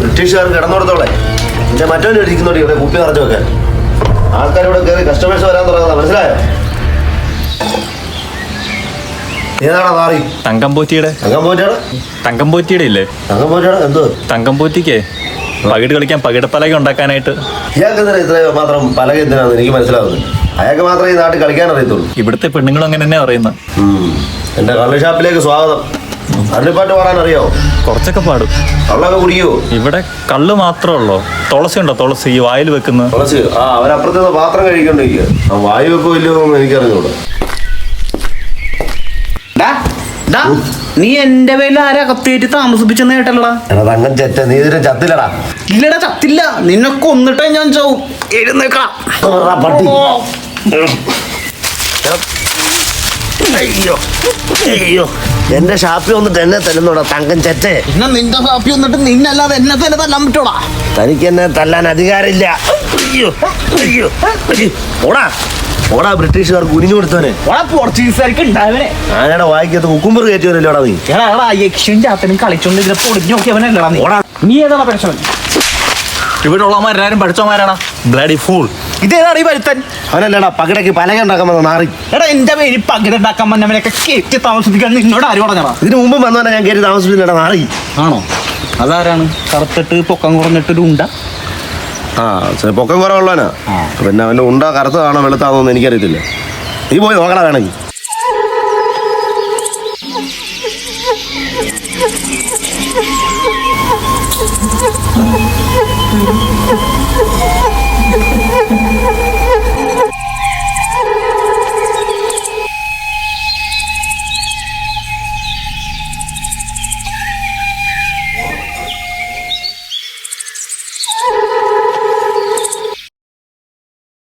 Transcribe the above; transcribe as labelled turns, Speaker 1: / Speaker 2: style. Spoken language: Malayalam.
Speaker 1: ബ്രിട്ടീഷുകാർ കിടന്നിടത്തോളെ എന്റെ മറ്റവൻ ഇരിക്കുന്നോടി ഇവിടെ കുപ്പി നിറച്ചു വെക്കാൻ. ആൾക്കാരോട് ഇവിടെ കയറി കസ്റ്റമേഴ്സ് വരാൻ തുടങ്ങുന്ന മനസ്സിലായോ? ഏതാടാ മാറി
Speaker 2: തങ്കംപോറ്റിയുടെ
Speaker 1: തങ്കം പോറ്റാണ്
Speaker 2: തങ്കംപോറ്റിയുടെ ഇല്ലേ?
Speaker 1: തങ്കം പോറ്റാണ് എന്തോ?
Speaker 2: തങ്കംപോറ്റിക്ക് പകിട് കളിക്കാൻ പകിടപ്പലക ഉണ്ടാക്കാനായിട്ട്.
Speaker 1: ഇയാൾക്ക് ഇത്ര മാത്രം പലക എന്തിനാന്ന് എനിക്ക് മനസ്സിലാവുന്നത് അയാൾക്ക് മാത്രമേ ഈ നാട്ടിൽ കളിക്കാൻ അറിയത്തുള്ളൂ.
Speaker 2: ഇവിടുത്തെ പെണ്ണുങ്ങളും അങ്ങനെ തന്നെ പറയുന്നത്.
Speaker 1: എന്റെ കള്ള് ഷാപ്പിലേക്ക് സ്വാഗതം. കള്ളിപ്പാട്ട് പാടാൻ അറിയോ
Speaker 2: കുറച്ചൊക്കെ പാടും.
Speaker 1: കള്ളൊക്കെ കുടിക്കോ?
Speaker 2: ഇവിടെ കള്ള് മാത്രമേ ഉള്ളോ. തുളസി ഉണ്ടോ? തുളസി ഈ വായിൽ വെക്കുന്ന.
Speaker 1: തുളസി. ആ അവരപ്പുറത്തെ പാത്രം കഴിക്കണ്ടിരിക്കുക ആ വായു വെക്കോ ഇല്ലയോ എന്ന് എനിക്കറിഞ്ഞൂടാ.
Speaker 3: നീ എന്റെ പേരിൽ ആരാ കത്തിയേറ്റ് താമസിപ്പിച്ചെന്ന് കേട്ടല്ലടാ?
Speaker 1: തങ്ങൻ ചെറ്റ നീ ഇതിനെ ചത്തില്ലടാ.
Speaker 3: ഇല്ലടാ ചത്തില്ല. നിന്നെ കൊന്നിട്ടേ ഞാൻ ചാവും. എഴുന്നേക്കാം
Speaker 1: പട്ടി. അയ്യോ അയ്യോ. എന്റെ ഷാപ്പി വന്നിട്ട് എന്നെ തല്ലുന്നോടാ തങ്കൻ ചെറ്റേ
Speaker 3: പിന്നെ നിന്റെ ഷാപ്പി വന്നിട്ട് നിന്നല്ലാതെ എന്നെ തന്നെ തല്ലാൻ പറ്റൂടാ.
Speaker 1: തനിക്ക് എന്നെ തല്ലാൻ അധികാരമില്ല. അയ്യോ അയ്യോ അയ്യോ. ഓടാ ഓടാ ബ്രിട്ടീഷുകാർ കുനിഞ്ഞു കൊടുത്തവനെ.
Speaker 3: ഓടാ പോർച്ചുഗീസുകാർക്ക് ഉണ്ടാവനെ
Speaker 1: ആനയുടെ വായിക്കത്ത് കുക്കുമ്പർ കയറ്റിയവനല്ലോടാ നീ?
Speaker 3: എടാ എടാ യക്ഷൻ ചാത്തനും കളിച്ചോണ്ട് ഇതിനെ പൊടിഞ്ഞു നോക്കിയവനല്ലടാ നീ.
Speaker 1: ഓടാ.
Speaker 3: നീ ഏതാടാ പഠിച്ചവൻ?
Speaker 2: ഇവിടെ ഉള്ളമാരെല്ലാരും പഠിച്ചോമാരാണ് ബ്ലഡി ഫൂൾ.
Speaker 3: ഇതേതാണ് ഈ വരുത്തൻ?
Speaker 1: അവനല്ലടാ പകിടക്ക് പലക ഉണ്ടാക്കാൻ മാറി
Speaker 3: എടാ എന്റെ പേര് പകിട ഉണ്ടാക്കാൻ വന്നവനൊക്കെ കയറ്റി താമസിപ്പിക്കാൻ നിന്നോട് ആര് പറഞ്ഞടാ
Speaker 1: ഇതിന് മുമ്പ് വന്നവനെ ഞാൻ കയറി താമസിപ്പിച്ചില്ലടാ മാറി
Speaker 3: ആണോ? അതാരാണ്? കറുത്തിട്ട് പൊക്കം കുറഞ്ഞിട്ടൊരു ഉണ്ട?
Speaker 1: ആ പൊക്കം കുറവുള്ളവനാ. പിന്നെ അവന്റെ ഉണ്ട കറുത്തതാണോ വെളുത്താണോന്ന് എനിക്കറിയത്തില്ല. നീ പോയി നോക്കണ വേണമെങ്കിൽ. Thank you. you